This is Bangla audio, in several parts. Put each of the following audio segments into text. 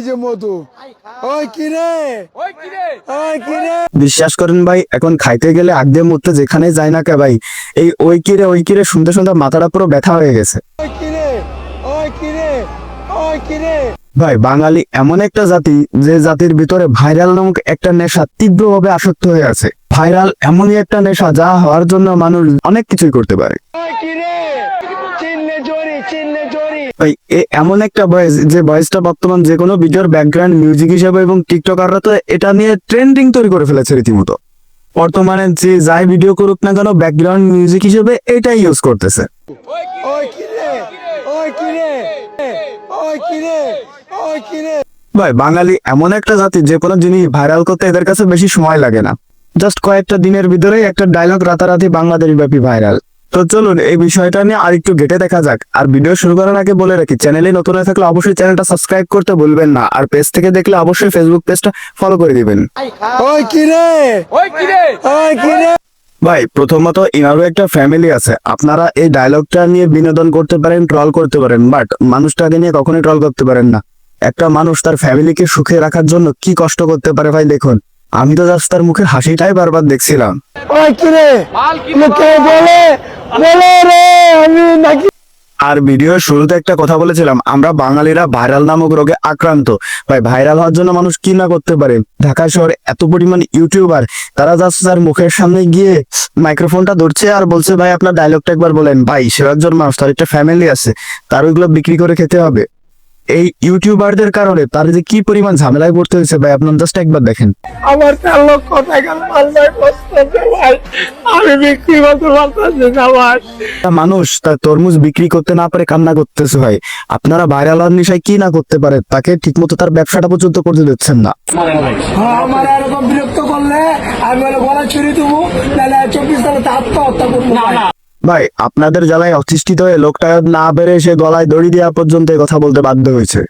এই যে মধু। ওই কিরে? ওই কিরে? বিশ্বাস করেন ভাই এখন খাইতে গেলে আগদের মধ্যে যেখানে যায় না কে ভাই এই ওই কিরে ওই কিরে শুনতে শুনতে মাথাটা পুরো ব্যথা হয়ে গেছে। ওই কিরে? ওই কিরে? ওই কিরে? ভাই বাঙালি এমন একটা জাতি যে জাতির ভিতরে ভাইরাল নামক একটা নেশা তীব্রভাবে আসক্ত হয়ে আছে। ভাইরাল এমনই একটা নেশা যা হওয়ার জন্য মানুষ অনেক কিছুই করতে পারে। ভাই এমন একটা বয়স যে বয়সটা বর্তমান যে কোনো ভিডিওর ব্যাকগ্রাউন্ড মিউজিক হিসেবে এবং টিকটকাররা তো এটা নিয়ে ট্রেন্ডিং তৈরি করে ফেলেছে রীতিমতো। বর্তমানে যে যাই ভিডিও করুক না কেন ব্যাকগ্রাউন্ড মিউজিক হিসেবে এটাই ইউজ করতেছে। ভাই বাঙালি এমন একটা জাতি যে কোনো জিনিস ভাইরাল করতে এদের কাছে বেশি সময় লাগে না। জাস্ট কয়েকটা দিনের ভিতরেই একটা ডায়লগ রাতারাতি বাংলাদেশ ব্যাপী ভাইরাল তো চলুন এই বিষয়টা নিয়ে আরেকটু ঘেটে দেখা যাক। আর ভিডিও শুরু করার আগে বলে রাখি চ্যানেলে নতুন হয়ে থাকলে অবশ্যই চ্যানেলটা সাবস্ক্রাইব করতে ভুলবেন না। আর পেজ থেকে দেখলে অবশ্যই ফেসবুক পেজটা ফলো করে দিবেন। ওই কিরে ওই কিরে ওই কিরে ভাই প্রথমত ইনারও একটা ফ্যামিলি আছে। আপনারা এই ডায়লগটা নিয়ে বিনোদন করতে পারেন ট্রল করতে পারেন বাট মানুষটাকে নিয়ে কখনোই ট্রল করতে পারেন না। একটা মানুষ তার ফ্যামিলিকে সুখে রাখার জন্য কি কষ্ট করতে পারে ভাই দেখুন। আমি তো জাস্ট তার মুখের হাসিটাই বারবার দেখছিলাম। ওই কি লোকে বলে? বলে? রে আর ভিডিও শুরুতে একটা কথা বলেছিলাম, আমরা বাঙালিরা ভাইরাল নামক রোগে আক্রান্ত। ভাই, ভাইরাল হওয়ার জন্য মানুষ কি না করতে পারে? ঢাকা শহরে এত পরিমাণ ইউটিউবার, তারা জাস্ট তার মুখের সামনে গিয়ে মাইক্রোফোনটা ধরছে আর বলছে, ভাই, আপনার ডায়লগটা একবার বলেন। ভাই সে একজন মানুষ, তার একটা ফ্যামিলি আছে, তার ওইগুলো বিক্রি করে খেতে হবে। এই ইউটিউবারদের কারণে তার যে কি পরিমাণ ঝামেলায় পড়তে হয়েছে ভাই আপনার জাস্ট একবার দেখেন। আমার ভাই বসতেছে ভাই। আমি বিক্রি করতে পারতেছি না মানুষ তার তরমুজ বিক্রি করতে না পারে কান্না করতেছে ভাই। আপনারা ভাইরাল হওয়ার নিশায় কি না করতে পারে তাকে ঠিকমতো তার ব্যবসাটা পর্যন্ত করতে দিচ্ছেন না। হ্যাঁ, আমার এরকম বিরক্ত করলে আমি বলে গলা ছুরি দেবো নাহলে চব্বিশ সালে আত্মহত্যা করব ভাই। আপনাদের জ্বালায় অতিষ্ঠিত হয়ে লোকটা না বেড়ে সে গলায় দড়ি দেওয়া পর্যন্ত কথা বলতে বাধ্য হয়েছে।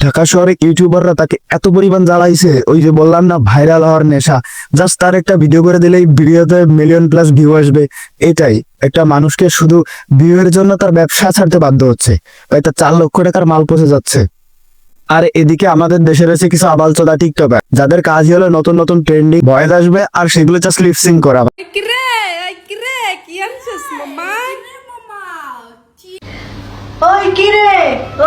ঢাকা শহরে ইউটিউবাররা তাকে এত পরিমাণ জ্বালাইছে, ওই যে বললাম না, ভাইরাল হওয়ার নেশা। জাস্ট তার একটা ভিডিও করে দিলেই ভিডিওতে মিলিয়ন প্লাস ভিউ আসবে। এটাই, একটা মানুষকে শুধু ভিউ এর জন্য তার ব্যবসা ছাড়তে বাধ্য হচ্ছে। ভাই তার চার লক্ষ টাকার মাল পচে যাচ্ছে। আর এদিকে আমাদের দেশে রয়েছে কিছু আবাল আবালচোদা টিকটকার, যাদের কাজই হলো নতুন নতুন ট্রেন্ডিং ভয়েস আসবে আর সেগুলো জাস্ট লিপসিং করা। Mamá. ওই কিরে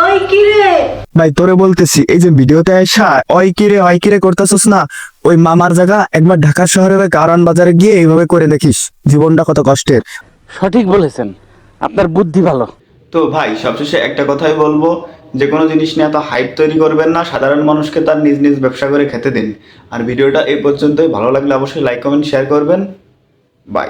ওই কিরে ভাই তোরে বলতেছি এই যে ভিডিওতে আইসা ওই কিরে ওই কিরে করতেছস না? ওই মামার জায়গা একবার ঢাকা শহরের কারণ বাজারে গিয়ে এইভাবে করে দেখিস জীবনটা কত কষ্টের। সঠিক বলেছেন আপনার বুদ্ধি ভালো। তো ভাই সবশেষে একটা কথাই বলব যে কোনো জিনিস নিয়ে এত হাইপ তৈরি করবেন না সাধারণ মানুষকে তার নিজ নিজ ব্যবসা করে খেতে দিন। আর ভিডিওটা এই পর্যন্তই ভালো লাগলে অবশ্যই লাইক কমেন্ট শেয়ার করবেন। বাই